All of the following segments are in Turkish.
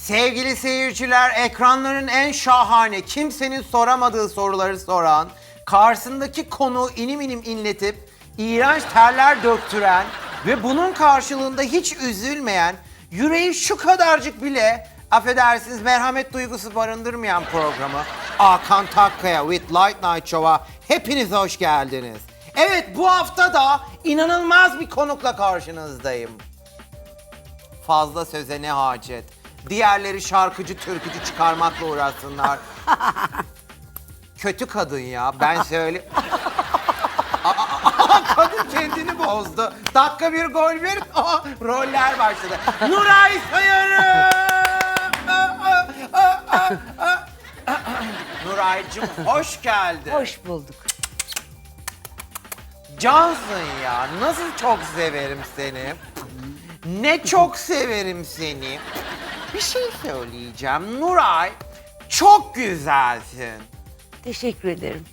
Sevgili seyirciler, ekranların en şahane, kimsenin soramadığı soruları soran, karşısındaki konu inim inim inletip, iğrenç terler döktüren ve bunun karşılığında hiç üzülmeyen, yüreği şu kadarcık bile, affedersiniz merhamet duygusu barındırmayan programı Hakan Takkaya with Light Night Show'a hepiniz hoş geldiniz. Evet bu hafta da inanılmaz bir konukla karşınızdayım. Fazla söze ne hacet. Diğerleri şarkıcı, türkücü çıkarmakla uğraşsınlar. Kötü kadın ya. Ben söyle... Kadın kendini bozdu. Dakika bir gol bir. Aa, roller başladı. Nuray Sayarı! Aa, aa, aa, aa, aa. Nuraycığım hoş geldin. Hoş bulduk. Cansın ya. Nasıl çok severim seni. Ne çok severim seni. Bir şey söyleyeceğim. Nuray çok güzelsin. Teşekkür ederim.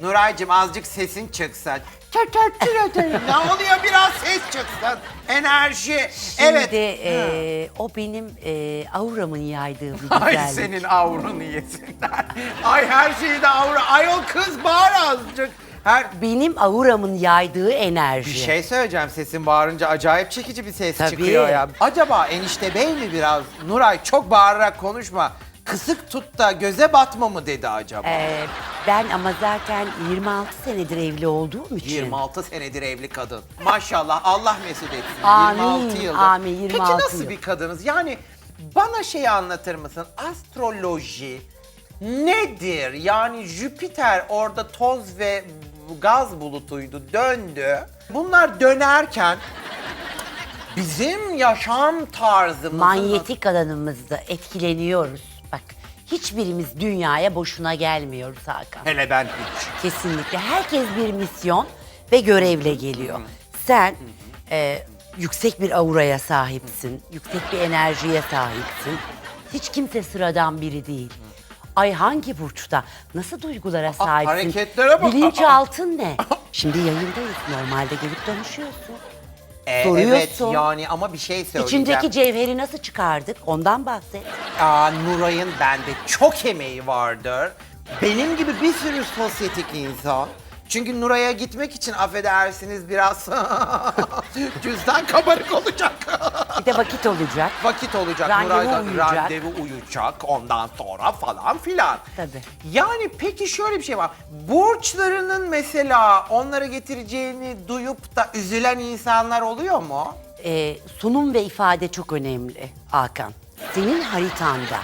Nuraycığım azıcık sesin çıksın. Tır tır tır tır. ne oluyor biraz ses çıksın. Enerji. Şimdi evet. eee, o benim eee, auramın yaydığı bir Ay güzellik. senin avrunu yesinler. Ay her şeyde avra. Ay o kız bağır azıcık. Her Benim auramın yaydığı enerji. Bir şey söyleyeceğim sesin bağırınca acayip çekici bir ses Tabii. çıkıyor ya. Acaba enişte bey mi biraz? Nuray çok bağırarak konuşma. Kısık tut da göze batma mı dedi acaba? Eee, ben ama zaten 26 senedir evli olduğum için. 26 senedir evli kadın. Maşallah Allah mesut etsin. Amin, 26 yıldır. amin, 26 Peki nasıl yıl. bir kadınız? Yani bana şeyi anlatır mısın? Astroloji nedir? Yani Jüpiter orada toz ve gaz bulutuydu, döndü. Bunlar dönerken bizim yaşam tarzımızı Manyetik alanımızda etkileniyoruz. Bak hiçbirimiz dünyaya boşuna gelmiyoruz Hakan. Hele ben hiç. Kesinlikle. Herkes bir misyon ve görevle geliyor. Sen e, yüksek bir auraya sahipsin. Yüksek bir enerjiye sahipsin. Hiç kimse sıradan biri değil. Ay hangi burçta? Nasıl duygulara sahipsin? hareketlere bak. Bilinçaltın ne? Şimdi yayındayız. Normalde gelip danışıyorsun. Ee, Soruyorsun. Evet yani ama bir şey söyleyeceğim. İçindeki cevheri nasıl çıkardık? Ondan bahset. Aa, Nuray'ın bende çok emeği vardır. Benim gibi bir sürü sosyetik insan. Çünkü Nuray'a gitmek için affedersiniz biraz cüzdan kabarık olacak. Bir de vakit olacak. Vakit olacak. Randevu Nuray'da uyuyacak. randevu uyuyacak ondan sonra falan filan. Tabii. Yani peki şöyle bir şey var. Burçlarının mesela onlara getireceğini duyup da üzülen insanlar oluyor mu? Ee, sunum ve ifade çok önemli Hakan. Senin haritanda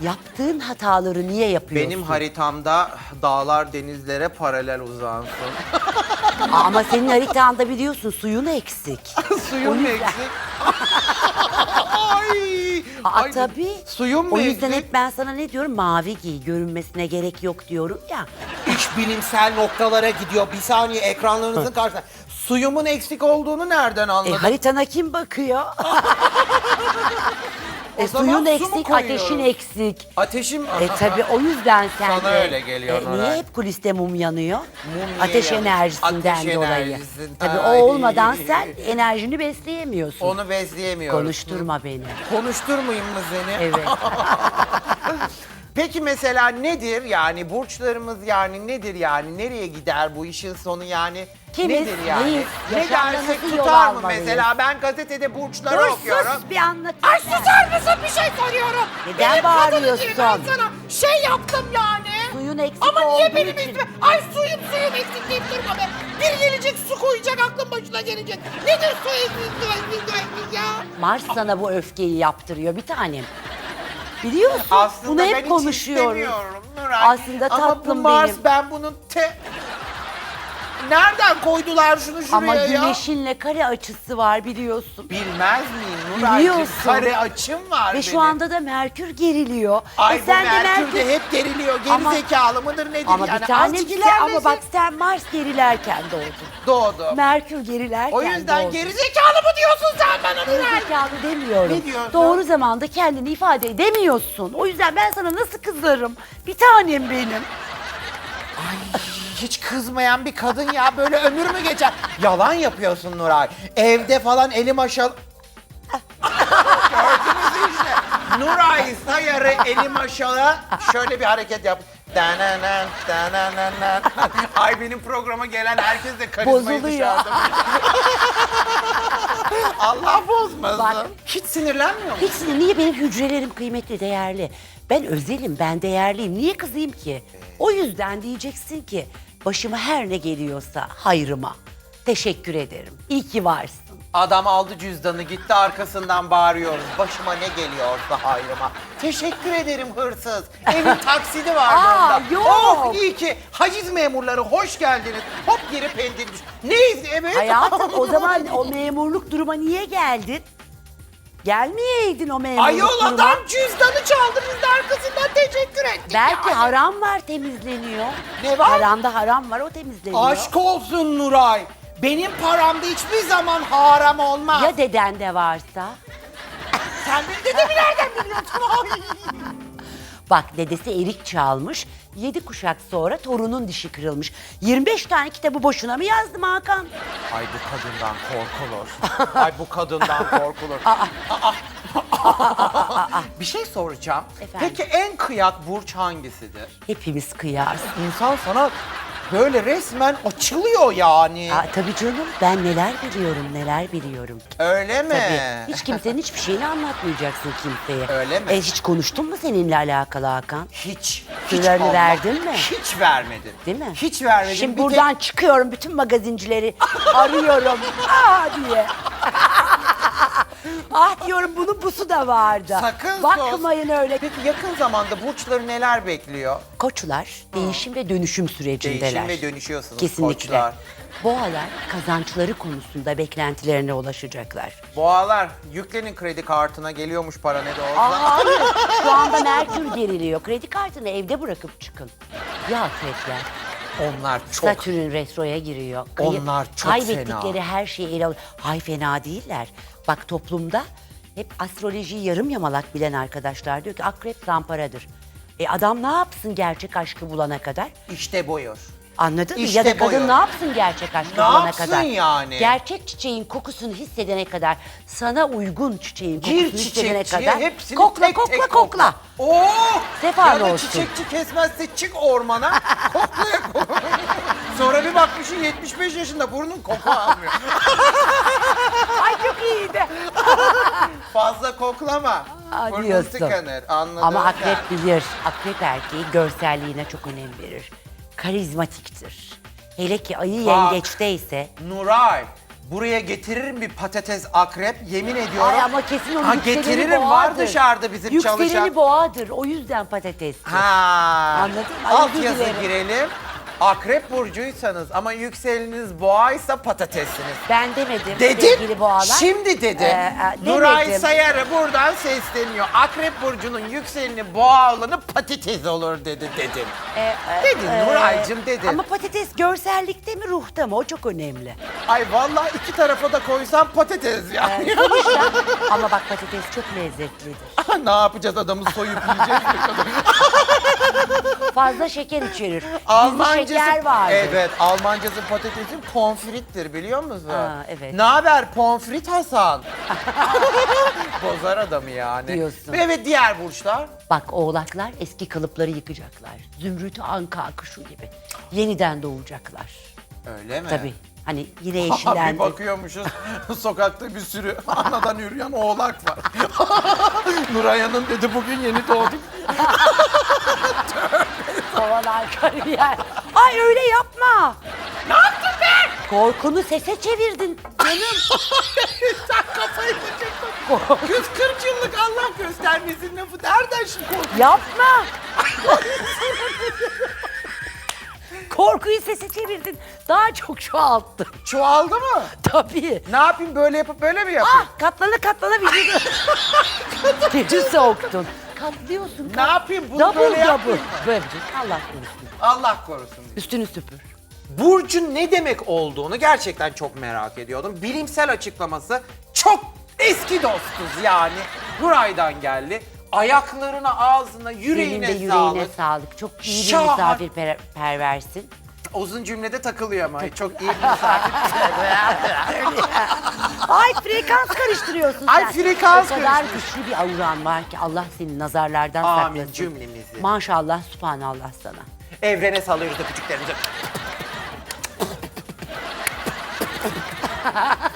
yaptığın hataları niye yapıyorsun? Benim haritamda dağlar denizlere paralel uzansın. Ama senin haritanda biliyorsun suyun eksik. Suyum O mu eksik? Ay, Aa ay, tabii. Suyum mu O yüzden eksik? hep ben sana ne diyorum? Mavi giy, görünmesine gerek yok diyorum ya. İş bilimsel noktalara gidiyor. Bir saniye ekranlarınızın karşısında. Suyumun eksik olduğunu nereden E anladın? haritana kim bakıyor? e zaman suyun su mu eksik, koyuyoruz? ateşin eksik. Ateşim... E tabii o yüzden sen Sana de- öyle geliyor E, Nuray. Niye hep kuliste mum yanıyor? Mum Ateş yanıyor? enerjisinden Ateş dolayı. enerjisinden. Tabii Ay. o olmadan sen enerjini besleyemiyorsun. Onu besleyemiyorum. Konuşturma beni. Konuşturmayayım mı seni? Evet. Peki mesela nedir yani burçlarımız yani nedir yani nereye gider bu işin sonu yani Kimiz, nedir yani? neyiz, Ne dersek yol tutar mı almalıyız? mesela ben gazetede burçları Dur okuyorum. sus bir anlat. Ay susar mısın bir şey soruyorum. Neden Benim bağırıyorsun? Ben sana şey yaptım yani. Suyun eksik Ama niye olduğu benim için. üstüme? Ay suyum suyum eksik deyip durma be. Bir gelecek su koyacak aklın başına gelecek. Nedir su eksik su eksik su eksik ya? Mars sana bu öfkeyi yaptırıyor bir tanem. Biliyorsun Aslında bunu ben hep hiç konuşuyoruz. istemiyorum Nuray. Aslında Ama bu tatlım Mars benim. ben bunun te... Nereden koydular şunu şuraya Ama ya? güneşinle kare açısı var biliyorsun. Bilmez miyim Nuray'cığım? Biliyorsun. Kare açım var Ve benim. şu anda da Merkür geriliyor. Ay e bu sen de Merkür de hep geriliyor. Geri Ama- zekalı mıdır nedir Ama yani? bir tanem Azıcık size ama ilerlesin. bak sen Mars gerilerken doğdun. Doğdu. Merkür gerilerken O yüzden doğdun. geri zekalı mı diyorsun sen bana Nuray? Gerizekalı demiyorum. Ne diyorsun? Doğru zamanda kendini ifade edemiyorsun. O yüzden ben sana nasıl kızarım? Bir tanem benim. Hiç kızmayan bir kadın ya böyle ömür mü geçer? Yalan yapıyorsun Nuray. Evde falan elim aşağı... Gördünüz işte. Nuray Sayarı elim aşağı şöyle bir hareket yap. Ay benim programa gelen herkes de karizmayı Bozuluyor. dışarıda. Allah bozmasın. Bak. Hiç sinirlenmiyor musun? Hiç sinir- niye benim hücrelerim kıymetli, değerli? Ben özelim, ben değerliyim. Niye kızayım ki? O yüzden diyeceksin ki başıma her ne geliyorsa hayrıma. Teşekkür ederim. İyi ki varsın. Adam aldı cüzdanı gitti arkasından bağırıyoruz. Başıma ne geliyorsa hayrıma. Teşekkür ederim hırsız. Evin taksidi vardı Aa, onda. yok. Oh iyi ki haciz memurları hoş geldiniz. Hop geri pendil düş. Neyiz evet. Hayatım o zaman o memurluk duruma niye geldin? Gelmeyeydin o memurluk Ayol adam cüzdanı çaldı biz de arkasından teşekkür ettik. Belki yani. haram var temizleniyor. Ne var? Haramda haram var o temizleniyor. Aşk olsun Nuray. Benim paramda hiçbir zaman haram olmaz. Ya deden de varsa? Sen benim dedemi nereden biliyorsun? Ay. Bak dedesi erik çalmış. Yedi kuşak sonra torunun dişi kırılmış. 25 tane kitabı boşuna mı yazdım Hakan? Ay bu kadından korkulur. Ay bu kadından korkulur. Bir şey soracağım. Efendim? Peki en kıyak burç hangisidir? Hepimiz kıyas. İnsan sana böyle resmen açılıyor yani. Aa, tabii canım ben neler biliyorum neler biliyorum. Öyle mi? Tabii. Hiç kimsenin hiçbir şeyini anlatmayacaksın kimseye. Öyle mi? E, hiç konuştun mu seninle alakalı Hakan? Hiç. Sırlarını Allah- verdin mi? Hiç vermedin. Değil mi? Hiç vermedin. Şimdi Bir buradan çıkıyorum bütün magazincileri arıyorum. Aa diye. Ah diyorum bunun busu da vardı. Sakın. Bakmayın öyle. Peki yakın zamanda burçları neler bekliyor? Koçlar değişim ve dönüşüm sürecindeler. Değişim ve dönüşüyorsunuz Kesinlikle. koçlar. Boğalar kazançları konusunda beklentilerine ulaşacaklar. Boğalar yüklenin kredi kartına geliyormuş para ne de olsa. Aa, hayır. Şu anda Merkür geriliyor. Kredi kartını evde bırakıp çıkın. Ya akrepler. Onlar çok Satürn retroya giriyor. Onlar çok Kaybettikleri fena. her şeyi ele alır. Hay fena değiller. Bak toplumda hep astrolojiyi yarım yamalak bilen arkadaşlar diyor ki akrep zamparadır. E adam ne yapsın gerçek aşkı bulana kadar? işte buyur. Anladın mı? İşte Ya da kadın buyur. ne yapsın gerçek aşkı Ne bulana yapsın kadar? yani? Gerçek çiçeğin kokusunu hissedene kadar, sana uygun çiçeğin kokusunu Gir hissedene çiçekçiye kadar hepsini kokla tek kokla tek kokla. Oo! Sefa ya da olsun. çiçekçi kesmezse çık ormana koklaya kokla. Sonra bir bakmışsın 75 yaşında burnun koku almıyor. Ay çok iyiydi. Fazla koklama. Aa, Burnun diyorsun. tıkanır anladın Ama akrep bilir. Akrep erkeği görselliğine çok önem verir. Karizmatiktir. Hele ki ayı Bak. yengeçteyse. Nuray buraya getiririm bir patates akrep yemin ediyorum. Ay ama kesin onun Ha, yükseleni getiririm var boğadır. dışarıda bizim Yükseleni çalışan. boğadır. O yüzden patatestir. Ha. Anladın mı? Ay, Alt özür yazı dilerim. girelim. Akrep burcuysanız ama yükseleniniz boğaysa patatessiniz. Ben demedim Dedim. sevgili boğalar. Şimdi dedim. Ee, e, Nuray demedim. Buradan sesleniyor. Akrep burcunun yükseleni boğa olanı patates olur dedi dedim. Ee, e, Dedin e, Nuray'cım dedin. Ama patates görsellikte mi ruhta mı? O çok önemli. Ay vallahi iki tarafa da koysam patates yani. Ee, sonuçta ama bak patates çok lezzetlidir. ne yapacağız adamı soyup yiyeceğiz mi? Fazla şeker içerir. Almancası, şeker vardır. Evet, Almancası patatesin pomfrittir biliyor musun? Aa, evet. Ne haber pomfrit Hasan? Bozar adamı yani. Diyorsun. Ve evet diğer burçlar. Bak oğlaklar eski kalıpları yıkacaklar. Zümrütü anka akışı gibi. Yeniden doğacaklar. Öyle mi? Tabii. Hani yine Abi eşinden... bakıyormuşuz sokakta bir sürü anadan yürüyen oğlak var. Nuraya'nın dedi bugün yeni doğduk. Kovalar kariyer. Ay öyle yapma. Ne yaptın be? Korkunu sese çevirdin canım. Sen kafayı yiyeceksin. 140 yıllık Allah göstermesin lafı nereden şimdi korkuyorsun? Yapma. Korkuyu sese çevirdin. Daha çok çoğalttın. Çoğaldı mı? Tabii. Ne yapayım böyle yapıp böyle mi yapayım? Ah katlana katlana vücudu. Gece soktun. Katlıyorsun. Ne yapayım bunu double böyle double. yapmayayım mı? Böyle Allah korusun. Allah korusun. Üstünü süpür. Burcun ne demek olduğunu gerçekten çok merak ediyordum. Bilimsel açıklaması çok eski dostuz yani. Nuray'dan geldi. Ayaklarına, ağzına, yüreğine, de yüreğine sağlık. sağlık. Çok iyi bir Şahane. misafirperversin. Uzun cümlede takılıyor ama çok iyi bir misafir. Ay frekans karıştırıyorsun Ay, sen. frekans O kadar karıştırıyorsun. güçlü bir auran var ki Allah seni nazarlardan Amin saklasın. cümlemizi. Maşallah subhanallah sana. Evrene salıyoruz öpücüklerimizi.